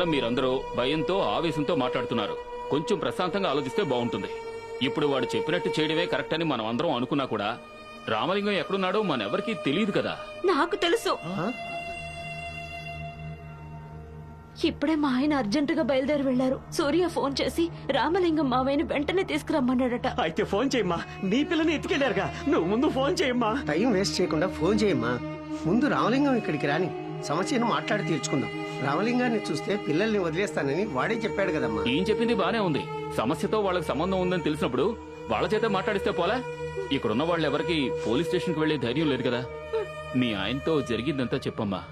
ఉన్న మీరందరూ భయంతో ఆవేశంతో మాట్లాడుతున్నారు. కొంచెం ప్రశాంతంగా ఆలోచిస్తే బాగుంటుంది. ఇప్పుడు వాడు చెప్పినట్టు చేయడమే కరెక్ట్ అని మనం అందరం అనుకున్నా కూడా రామలింగం ఎక్కడున్నాడో మనెవరికీ తెలియదు కదా. నాకు తెలుసు. ఇప్పుడే మా ఆయన అర్జెంటుగా బయలుదేరి వెళ్ళారు సూర్య ఫోన్ చేసి రామలింగం మావయ్యని వెంటనే తీసుకురమ్మన్నాడట. అయితే ఫోన్ చేయమ్మా. నీ పిల్లని ఎత్తుకెళ్ళారుగా నువ్వు ముందు ఫోన్ చేయమ్మా. టైం వేస్ట్ చేయకుండా ఫోన్ చేయమ్మా. ముందు రామలింగం ఇక్కడికి రాని. సమస్యను మాట్లాడి తీర్చుకుందాం. రామలింగాన్ని చూస్తే పిల్లల్ని వదిలేస్తానని వాడే చెప్పాడు కదమ్మా. ఏం చెప్పింది బానే ఉంది. సమస్యతో వాళ్ళకి సంబంధం ఉందని తెలిసినప్పుడు వాళ్ళ చేత మాట్లాడిస్తే పోలా? ఇక్కడున్న వాళ్ళెవరికి పోలీస్ స్టేషన్కి వెళ్ళే ధైర్యం లేదు కదా? మీ ఆయనతో జరిగిందంతా చెప్పమ్మా.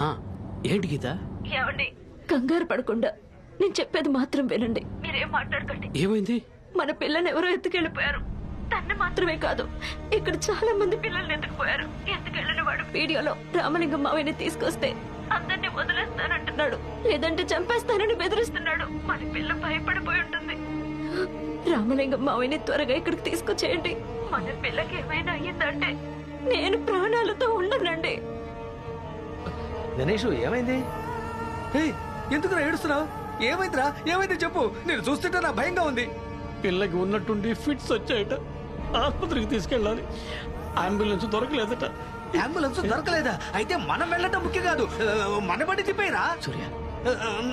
ఆ, ఏంటి గీత? ఏమండి? కంగారు పడకుండా నేను చెప్పేది మాత్రం వినండి. మీరేం మాట్లాడకండి. ఏమైంది? మన పిల్లని ఎవరో ఎత్తుకెళ్ళిపోయారు తన్ని మాత్రమే కాదు. ఇక్కడ చాలా మంది పిల్లల్ని ఎత్తుకుపోయారు. ఎత్తుకెళ్ళిన వాడు? వీడియోలో రామలింగం మావయ్యని తీసుకొస్తే అందరినీ వదిలేస్తానంటున్నాడు. లేదంటే చంపేస్తానని బెదిరిస్తున్నాడు. మన పిల్ల భయపడిపోయి ఉంటుంది. రామలింగం మావయ్యని త్వరగా ఇక్కడికి తీసుకొచ్చేయండి. మన పిల్లకి ఏమైనా అయ్యిందంటే నేను ప్రాణాలతో ఉండనండి. గణేష్ ఏమైంది? ఏయ్, ఎందుకురా ఏడుస్తున్నావు? ఏమైందిరా? ఏమైంది చెప్పు. నేను చూస్తుంటే నా భయంగా ఉంది. పిల్లకి ఉన్నట్టుండి ఫిట్స్ వచ్చాయట. ఆసుపత్రికి తీసుకెళ్ళాలి. అంబులెన్స్ దొరకలేదట. అంబులెన్స్ దొరకలేదా? అయితే మనం వెళ్ళటం ముఖ్యం కాదు. మన బండి తిప్పేరా? సూర్య.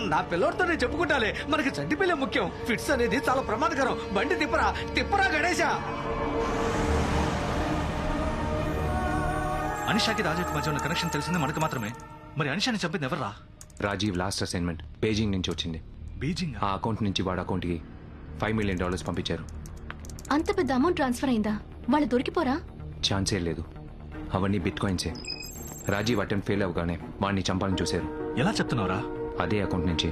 నా పిల్లోడితో నేను చెప్పుకుంటాలే. మనకి చంటి పిల్ల ముఖ్యం. ఫిట్స్ అనేది చాలా ప్రమాదకరం. బండి తిప్పరా? తిప్పరా గణేష అనిషాకి రాజాకి మధ్య ఉన్న కనెక్షన్ తెలిసింది మనకు మాత్రమే. మరి అనిషాని చెప్పింది ఎవర్రా? రాజీవ్ లాస్ట్ అసైన్మెంట్ బీజింగ్ నుంచి వచ్చింది. బీజింగ్? ఆ అకౌంట్ నుంచి వాడి అకౌంట్కి ఫైవ్ మిలియన్ డాలర్స్ పంపించారు. అంత పెద్ద అమౌంట్ ట్రాన్స్ఫర్ అయిందా? వాళ్ళు దొరికిపోరా? ఛాన్సే లేదు. అవన్నీ బిట్ కాయిన్సే రాజీవ్ అటెంప్ట్ ఫెయిల్ అవగానే వాడిని చంపాలని చూశారు. ఎలా చెప్తున్నావురా? అదే అకౌంట్ నుంచి.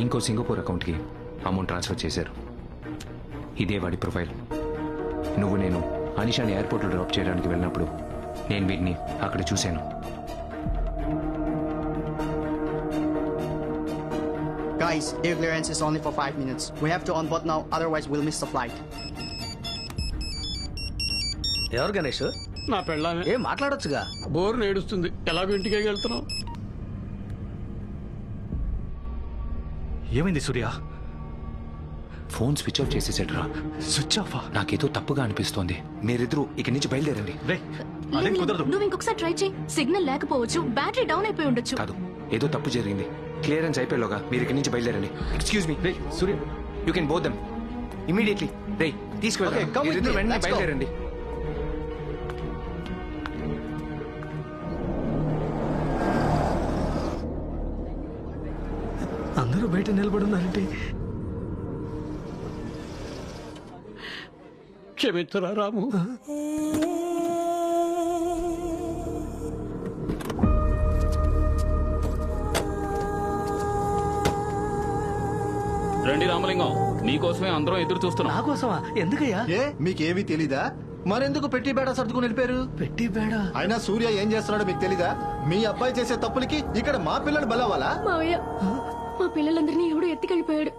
ఇంకో సింగపూర్ అకౌంట్కి అమౌంట్ ట్రాన్స్ఫర్ చేశారు. ఇదే వాడి ప్రొఫైల్ నువ్వు నేను అనిషాని ఎయిర్పోర్ట్లో డ్రాప్ చేయడానికి వెళ్ళినప్పుడు నేను వీడిని అక్కడ చూశాను. Guys, air clearance is only for 5 minutes. We have to on board now, otherwise we'll miss the flight. ఎవరు గణేష్? నా పెళ్ళామే. ఏం మాట్లాడొచ్చుగా? బోరు నేడుస్తుంది ఎలాగో ఇంటికే వెళ్తున్నావు ఏమైంది సూర్య? ఫోన్ స్విచ్ ఆఫ్ చేసేసాడు రా స్విచ్ ఆఫ్? నాకేదో తప్పుగా అనిపిస్తోంది. మీరిద్దరూ ఇక్కడి నుంచి బయలుదేరండి. రే అదేం కుదరదు. నువ్వు ఇంకొకసారి ట్రై చేయి. సిగ్నల్ లేకపోవచ్చు బ్యాటరీ డౌన్ అయిపోయి ఉండొచ్చు. కాదు ఏదో తప్పు జరిగింది. క్లియరెన్స్ అయిపోయేలోగా మీరు ఇక్కడి నుంచి బయలుదేరండి. Excuse me ray Surya you can both them immediately ray Okay, తీసుకువెళ్ళండి బయట నిలబడి ఉన్నారంటే క్షమించరా రాము రండి రామలింగం నీకోసమే అందరం ఎదురు చూస్తున్నాం. నా కోసమా? ఎందుకయ్యా? ఏ మీకేమీ తెలీదా? మరెందుకు పెట్టి బేడ సర్దుకుని వెళ్ళిపోయారు? పెట్టి బేడా? అయినా సూర్య ఏం చేస్తున్నాడో మీకు తెలీదా? మీ అబ్బాయి చేసే తప్పులకి ఇక్కడ మా పిల్లలు బలవాలా మావయ్య మా పిల్లలందరినీ ఎవడో ఎత్తుకెళ్ళిపోయాడు.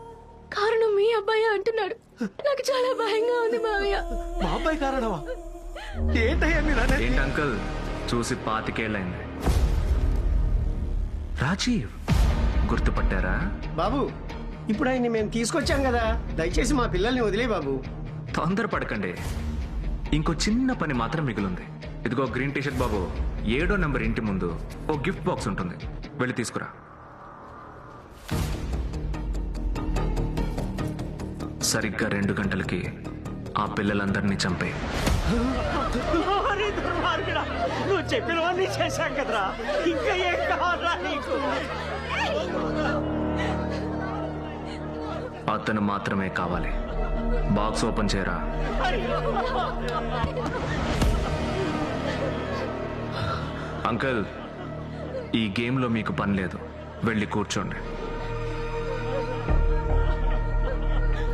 కారణం మీ అబ్బాయి అంటున్నాడు. నాకు చాలా భయంగా ఉంది మావయ్య. మా అబ్బాయి కారణమా? ఏంటయ్యా మీరు అనేది? ఏంటి అంకుల్? చూసి పాతికేళ్ళైంది. రాజీవ్ గుర్తుపట్టారా? బాబు ఇప్పుడు ఆయన్ని మేము తీసుకొచ్చాం కదా. దయచేసి మా పిల్లల్ని వదిలే బాబు. తొందరపడకండి. ఇంకో చిన్న పని మాత్రం మిగిలింది. ఇదిగో గ్రీన్ టీషర్ట్ బాబు ఏడో నెంబర్ ఇంటి ముందు ఓ గిఫ్ట్ బాక్స్ ఉంటుంది. వెళ్ళి తీసుకురా. సరిగ్గా రెండు గంటలకి ఆ పిల్లలందరినీ చంపే. నువ్వు చెప్పినవన్నీ చేశాం కదరా. ఇంకా ఏం కావాలా నీకు? అతను మాత్రమే కావాలి. బాక్స్ ఓపెన్ చేయరా? అంకుల్ ఈ గేమ్లో మీకు పని లేదు. వెళ్ళి కూర్చోండి.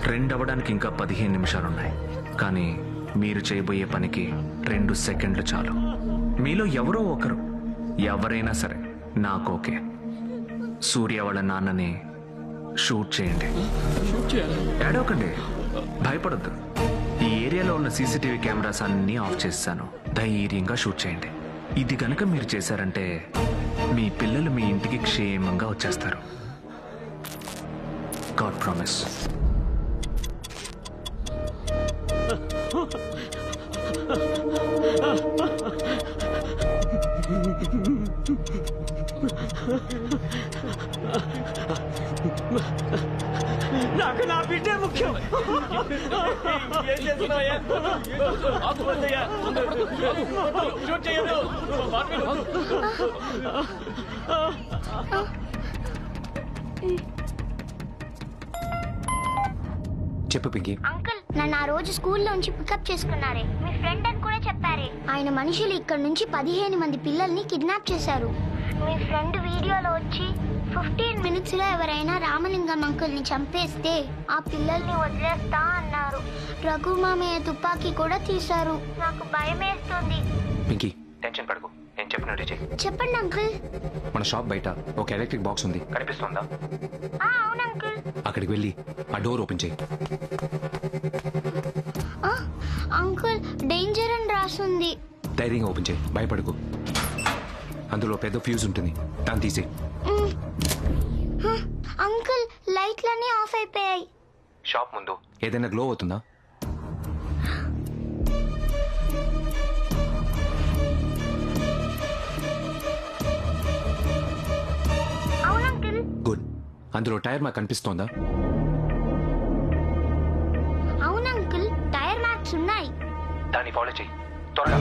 రెండవడానికి ఇంకా పదిహేను నిమిషాలున్నాయి. కానీ మీరు చేయబోయే పనికి రెండు సెకండ్లు చాలు. మీలో ఎవరో ఒకరు. ఎవరైనా సరే నాకు ఓకే. సూర్య వాళ్ళ నాన్నని షూట్ చేయండి. ఏడవకండి. భయపడద్దు. ఈ ఏరియాలో ఉన్న సీసీటీవీ కెమెరాస్ అన్నీ ఆఫ్ చేస్తాను. ధైర్యంగా షూట్ చేయండి. ఇది కనుక మీరు చేశారంటే మీ పిల్లలు మీ ఇంటికి క్షేమంగా వచ్చేస్తారు. God promise. నాకు నా బిడ్డే ముఖ్యం ఏం చేస్తున్నావయ్యా? వద్దయ్యా. షూట్ చేయొద్దు. చెప్పు పింకీ అంకుల్ నన్ను ఆ రోజు స్కూల్లోంచి పికప్ చేసుకున్నారే. మీ ఫ్రెండ్ అని కూడా చెప్పారే. ఆయన మనుషులు ఇక్కడ నుంచి పదిహేను మంది పిల్లల్ని కిడ్నాప్ చేశారు. మీ ఫ్రెండ్ వీడియోలో వచ్చి ఫిఫ్టీన్ మినిట్స్లో ఎవరైనా రామలింగం అంకుల్ని చంపేస్తే ఆ పిల్లల్ని వదిలేస్తా అన్నారు. రఘు మామయ్య తుపాకీ కూడా తీశారు. నాకు భయం వేస్తుంది టెన్షన్ పడకు. నేను చెప్పినట్టు చెయ్యి చెప్పండి అంకుల్. మన షాప్ బయట ఒక ఎలక్ట్రిక్ బాక్స్ ఉంది. కనిపిస్తుందా? ఆ, అవును అంకుల్. అక్కడికి వెళ్ళి ఆ డోర్ ఓపెన్ చేయి. ఆ, అంకుల్ డేంజర్ అని రాసుంది. ధైర్యంగా ఓపెన్ చేయి. భయపడకు. అందులో పెద్ద ఫ్యూజ్ ఉంటుంది. దాన్ని తీసేయి అంకుల్ లైట్లన్నీ ఆఫ్ అయిపోయాయి. షాప్ ముందు. ఏదైనా గ్లో అవుతుందా? అందులో టైర్ మాకు కనిపిస్తోందా? అవును అంకుల్ టైర్ మార్క్స్ ఉన్నాయి. దాన్ని ఫాలో చేయి. త్వరగా.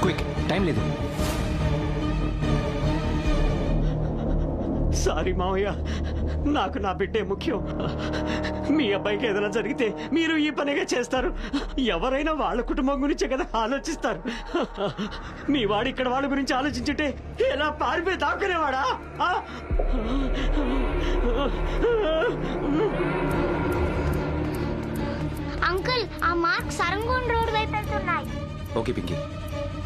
క్విక్ టైం లేదు. సారీ మావయ్య. నాకు నా బిడ్డే ముఖ్యం. మీ అబ్బాయికి ఏదైనా జరిగితే మీరు ఈ పనిగా చేస్తారు. ఎవరైనా వాళ్ళ కుటుంబం గురించే కదా ఆలోచిస్తారు. మీ వాడు ఇక్కడ వాళ్ళ గురించి ఆలోచించుంటే ఎలా పారిపోయి దాక్కునేవాడా? అంకుల్ ఆ మార్క్స్ సరంగోన్ రోడ్ వైపు వెళ్తున్నాయి. ఓకే పింకీ.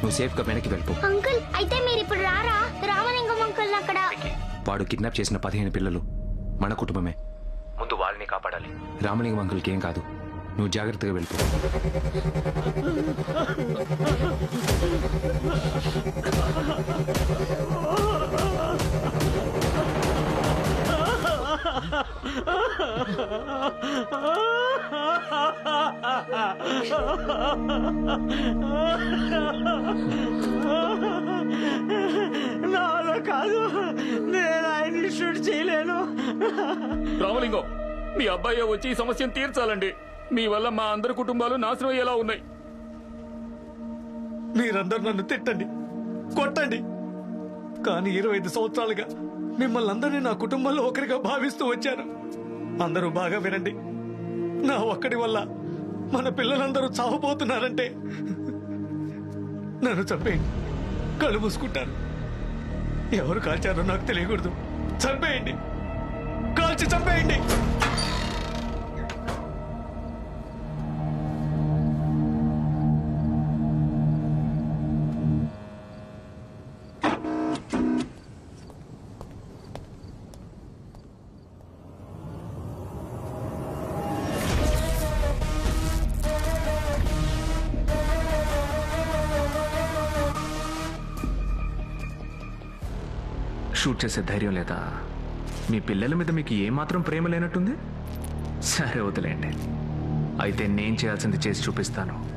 నువ్వు సేఫ్గా వెనక్కి వెళ్ళిపో. అంకుల్ అయితే మీరు ఇప్పుడు రారా? రామలింగం అంకుల్ అక్కడ వాడు కిడ్నాప్ చేసిన పదిహేను పిల్లలు మన కుటుంబమే. ముందు వాళ్ళని కాపాడాలి. రామలింగం అంకుల్కి ఏం కాదు. నువ్వు జాగ్రత్తగా వెళ్ళిపో కాదు. నేను ఆయన్ని షూట్ చేయలేను. రామలింగం మీ అబ్బాయి వచ్చి ఈ సమస్యను తీర్చాలండి. మీ వల్ల మా అందరి కుటుంబాలు నాశనం అయ్యేలా ఉన్నాయి. మీరందరూ నన్ను తిట్టండి కొట్టండి. కానీ ఇరవై ఐదు సంవత్సరాలుగా మిమ్మల్ని అందరినీ నా కుటుంబంలో ఒకరిగా భావిస్తూ వచ్చాను. అందరూ బాగా వినండి. నా ఒక్కడి వల్ల మన పిల్లలందరూ చావబోతున్నారంటే నన్ను చంపేయండి. కళ్ళు మూసుకుంటాను ఎవరు కాల్చారో నాకు తెలియకూడదు. చంపేయండి. కాల్చి చంపేయండి. షూట్ చేసే ధైర్యం లేదా? మీ పిల్లల మీద మీకు ఏమాత్రం ప్రేమ లేనట్టుంది? సరే వదిలేండి అయితే నేను చేయాల్సింది చేసి చూపిస్తాను.